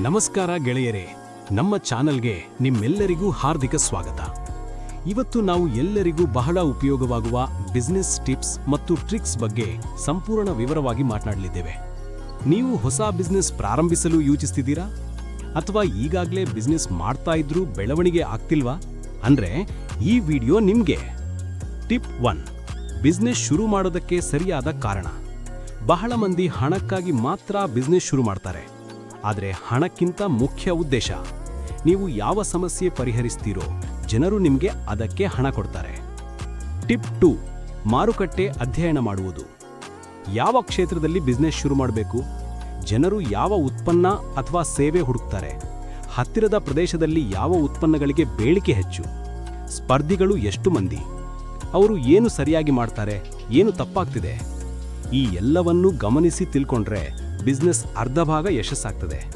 ನಮಸ್ಕಾರ ಗೆಳೆಯರೇ, ನಮ್ಮ ಚಾನಲ್ಗೆ ನಿಮ್ಮೆಲ್ಲರಿಗೂ ಹಾರ್ದಿಕ ಸ್ವಾಗತ. ಇವತ್ತು ನಾವು ಎಲ್ಲರಿಗೂ ಬಹಳ ಉಪಯೋಗವಾಗುವ ಬಿಸ್ನೆಸ್ ಟಿಪ್ಸ್ ಮತ್ತು ಟ್ರಿಕ್ಸ್ ಬಗ್ಗೆ ಸಂಪೂರ್ಣ ವಿವರವಾಗಿ ಮಾತನಾಡಲಿದ್ದೇವೆ. ನೀವು ಹೊಸ ಬಿಸ್ನೆಸ್ ಪ್ರಾರಂಭಿಸಲು ಯೋಚಿಸ್ತಿದ್ದೀರಾ? ಅಥವಾ ಈಗಾಗಲೇ ಬಿಸ್ನೆಸ್ ಮಾಡ್ತಾ ಇದ್ರೂ ಬೆಳವಣಿಗೆ ಆಗ್ತಿಲ್ವಾ? ಅಂದ್ರೆ ಈ ವಿಡಿಯೋ ನಿಮಗೆ. ಟಿಪ್ ಒನ್ ಬಿಸ್ನೆಸ್ ಶುರು ಮಾಡೋದಕ್ಕೆ ಸರಿಯಾದ ಕಾರಣ. ಬಹಳ ಮಂದಿ ಹಣಕ್ಕಾಗಿ ಮಾತ್ರ ಬಿಸ್ನೆಸ್ ಶುರು ಮಾಡ್ತಾರೆ. ಆದರೆ ಹಣಕ್ಕಿಂತ ಮುಖ್ಯ ಉದ್ದೇಶ. ನೀವು ಯಾವ ಸಮಸ್ಯೆ ಪರಿಹರಿಸ್ತೀರೋ ಜನರು ನಿಮಗೆ ಅದಕ್ಕೆ ಹಣ ಕೊಡ್ತಾರೆ. ಟಿಪ್ ಟು, ಮಾರುಕಟ್ಟೆ ಅಧ್ಯಯನ ಮಾಡುವುದು. ಯಾವ ಕ್ಷೇತ್ರದಲ್ಲಿ ಬಿಸ್ನೆಸ್ ಶುರು ಮಾಡಬೇಕು? ಜನರು ಯಾವ ಉತ್ಪನ್ನ ಅಥವಾ ಸೇವೆ ಹುಡುಕ್ತಾರೆ? ಹತ್ತಿರದ ಪ್ರದೇಶದಲ್ಲಿ ಯಾವ ಉತ್ಪನ್ನಗಳಿಗೆ ಬೇಡಿಕೆ ಹೆಚ್ಚು? ಸ್ಪರ್ಧಿಗಳು ಎಷ್ಟು ಮಂದಿ? ಅವರು ಏನು ಸರಿಯಾಗಿ ಮಾಡ್ತಾರೆ? ಏನು ತಪ್ಪಾಗ್ತಿದೆ? ಈ ಎಲ್ಲವನ್ನೂ ಗಮನಿಸಿ ತಿಳ್ಕೊಂಡ್ರೆ ಬಿಸ್ನೆಸ್ ಅರ್ಧ ಭಾಗ ಯಶಸ್ಸಾಗ್ತದೆ.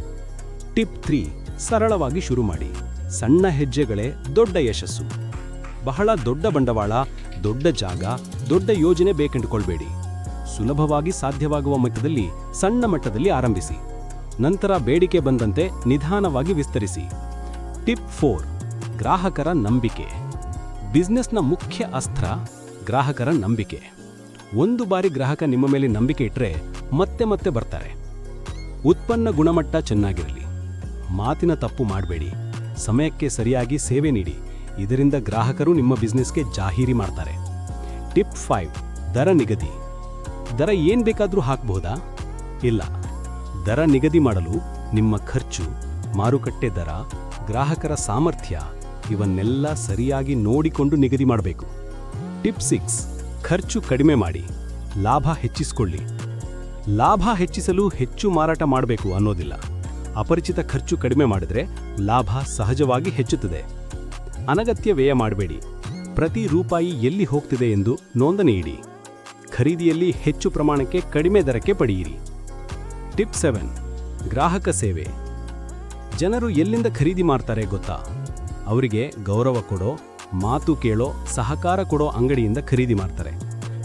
ಟಿಪ್ ತ್ರೀ, ಸರಳವಾಗಿ ಶುರು ಮಾಡಿ. ಸಣ್ಣ ಹೆಜ್ಜೆಗಳೇ ದೊಡ್ಡ ಯಶಸ್ಸು. ಬಹಳ ದೊಡ್ಡ ಬಂಡವಾಳ, ದೊಡ್ಡ ಜಾಗ, ದೊಡ್ಡ ಯೋಜನೆ ಬೇಕೆಂದುಕೊಳ್ಬೇಡಿ. ಸುಲಭವಾಗಿ ಸಾಧ್ಯವಾಗುವ ಮಟ್ಟದಲ್ಲಿ, ಸಣ್ಣ ಮಟ್ಟದಲ್ಲಿ ಆರಂಭಿಸಿ. ನಂತರ ಬೇಡಿಕೆ ಬಂದಂತೆ ನಿಧಾನವಾಗಿ ವಿಸ್ತರಿಸಿ. ಟಿಪ್ ಫೋರ್, ಗ್ರಾಹಕರ ನಂಬಿಕೆ. ಬಿಸ್ನೆಸ್ನ ಮುಖ್ಯ ಅಸ್ತ್ರ, ಗ್ರಾಹಕರ ನಂಬಿಕೆ. ಒಂದು ಬಾರಿ ಗ್ರಾಹಕ ನಿಮ್ಮ ಮೇಲೆ ನಂಬಿಕೆ ಇಟ್ಟರೆ ಮತ್ತೆ ಮತ್ತೆ ಬರ್ತಾರೆ. ಉತ್ಪನ್ನ ಗುಣಮಟ್ಟ ಚೆನ್ನಾಗಿರಲಿ. ಮಾತಿನ ತಪ್ಪು ಮಾಡಬೇಡಿ. ಸಮಯಕ್ಕೆ ಸರಿಯಾಗಿ ಸೇವೆ ನೀಡಿ. ಇದರಿಂದ ಗ್ರಾಹಕರು ನಿಮ್ಮ ಬಿಸ್ನೆಸ್ಗೆ ಜಾಹೀರಿ ಮಾಡ್ತಾರೆ. ಟಿಪ್ ಫೈವ್, ದರ ನಿಗದಿ. ದರ ಏನ್ ಬೇಕಾದರೂ ಹಾಕಬಹುದಾ ಇಲ್ಲ. ದರ ನಿಗದಿ ಮಾಡಲು ನಿಮ್ಮ ಖರ್ಚು, ಮಾರುಕಟ್ಟೆ ದರ, ಗ್ರಾಹಕರ ಸಾಮರ್ಥ್ಯ ಇವನ್ನೆಲ್ಲ ಸರಿಯಾಗಿ ನೋಡಿಕೊಂಡು ನಿಗದಿ ಮಾಡಬೇಕು. ಟಿಪ್ ಸಿಕ್ಸ್, ಖರ್ಚು ಕಡಿಮೆ ಮಾಡಿ. ಲಾಭ ಹೆಚ್ಚಿಸಿಕೊಳ್ಳಿ. ಲಾಭ ಹೆಚ್ಚಿಸಲು ಹೆಚ್ಚು ಮಾರಾಟ ಮಾಡಬೇಕು ಅನ್ನೋದಿಲ್ಲ. ಅಪರಿಚಿತ ಖರ್ಚು ಕಡಿಮೆ ಮಾಡಿದ್ರೆ ಲಾಭ ಸಹಜವಾಗಿ ಹೆಚ್ಚುತ್ತದೆ. ಅನಗತ್ಯ ವ್ಯಯ ಮಾಡಬೇಡಿ. ಪ್ರತಿ ರೂಪಾಯಿ ಎಲ್ಲಿ ಹೋಗ್ತಿದೆ ಎಂದು ನೋಂದಣಿ ಇಡಿ. ಖರೀದಿಯಲ್ಲಿ ಹೆಚ್ಚು ಪ್ರಮಾಣಕ್ಕೆ ಕಡಿಮೆ ದರಕ್ಕೆ ಪಡೆಯಿರಿ. ಟಿಪ್ ಸೆವೆನ್, ಗ್ರಾಹಕ ಸೇವೆ. ಜನರು ಎಲ್ಲಿಂದ ಖರೀದಿ ಮಾಡ್ತಾರೆ ಗೊತ್ತಾ? ಅವರಿಗೆ ಗೌರವ ಕೊಡೋ, ಮಾತು ಕೇಳೋ, ಸಹಕಾರ ಕೊಡೋ ಅಂಗಡಿಯಿಂದ ಖರೀದಿ ಮಾಡ್ತಾರೆ.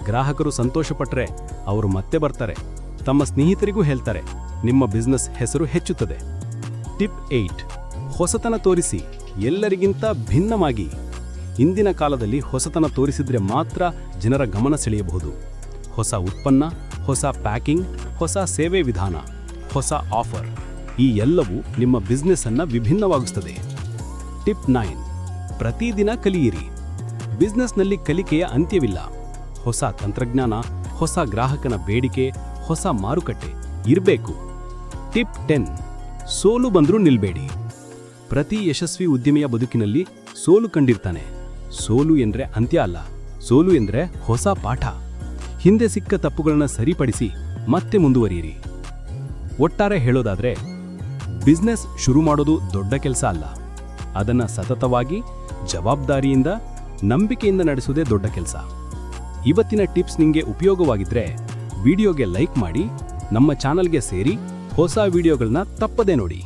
ಗ್ರಾಹಕರು ಸಂತೋಷಪಟ್ಟರೆ ಅವರು ಮತ್ತೆ ಬರ್ತಾರೆ. ತಮ್ಮ ಸ್ನೇಹಿತರಿಗೂ ಹೇಳ್ತಾರೆ, ನಿಮ್ಮ ಬಿಸ್ನೆಸ್ ಹೆಸರು ಹೆಚ್ಚುತ್ತದೆ. ಟಿಪ್ ಏಯ್ಟ್ ಹೊಸತನ ತೋರಿಸಿ, ಎಲ್ಲರಿಗಿಂತ ಭಿನ್ನವಾಗಿ. ಇಂದಿನ ಕಾಲದಲ್ಲಿ ಹೊಸತನ ತೋರಿಸಿದ್ರೆ ಮಾತ್ರ ಜನರ ಗಮನ ಸೆಳೆಯಬಹುದು. ಹೊಸ ಉತ್ಪನ್ನ, ಹೊಸ ಪ್ಯಾಕಿಂಗ್ ಹೊಸ ಸೇವೆ ವಿಧಾನ, ಹೊಸ ಆಫರ್ ಈ ಎಲ್ಲವೂ ನಿಮ್ಮ ಬಿಸ್ನೆಸ್ ಅನ್ನ ವಿಭಿನ್ನವಾಗಿಸುತ್ತದೆ ಟಿಪ್ ನೈನ್ ಪ್ರತಿದಿನ ಕಲಿಯಿರಿ. ಬಿಸ್ನೆಸ್ನಲ್ಲಿ ಕಲಿಕೆಯ ಅಂತ್ಯವಿಲ್ಲ. ಹೊಸ ತಂತ್ರಜ್ಞಾನ, ಹೊಸ ಗ್ರಾಹಕನ ಬೇಡಿಕೆ ಹೊಸ ಮಾರುಕಟ್ಟೆ ಇರಬೇಕು. ಟಿಪ್ ಟೆನ್, ಸೋಲು ಬಂದರೂ ನಿಲ್ಬೇಡಿ. ಪ್ರತಿ ಯಶಸ್ವಿ ಉದ್ಯಮಿಯ ಬದುಕಿನಲ್ಲಿ ಸೋಲು ಕಂಡಿರ್ತಾನೆ. ಸೋಲು ಎಂದ್ರೆ ಅಂತ್ಯ ಅಲ್ಲ, ಸೋಲು ಎಂದ್ರೆ ಹೊಸ ಪಾಠ. ಹಿಂದೆ ಸಿಕ್ಕ ತಪ್ಪುಗಳನ್ನು ಸರಿಪಡಿಸಿ ಮತ್ತೆ ಮುಂದುವರಿಯಿರಿ. ಒಟ್ಟಾರೆ ಹೇಳೋದಾದ್ರೆ, ಬಿಸ್ನೆಸ್ ಶುರು ಮಾಡೋದು ದೊಡ್ಡ ಕೆಲಸ ಅಲ್ಲ. ಅದನ್ನ ಸತತವಾಗಿ ಜವಾಬ್ದಾರಿಯಿಂದ, ನಂಬಿಕೆಯಿಂದ ನಡೆಸುವುದೇ ದೊಡ್ಡ ಕೆಲಸ. ಇವತ್ತಿನ ಟಿಪ್ಸ್ ನಿಮಗೆ ಉಪಯೋಗವಾಗಿದ್ರೆ ವಿಡಿಯೋಗೆ ಲೈಕ್ ಮಾಡಿ ನಮ್ಮ ಚಾನಲ್ಗೆ ಸೇರಿ ಹೊಸ ವಿಡಿಯೋಗಳನ್ನ ತಪ್ಪದೇ ನೋಡಿ.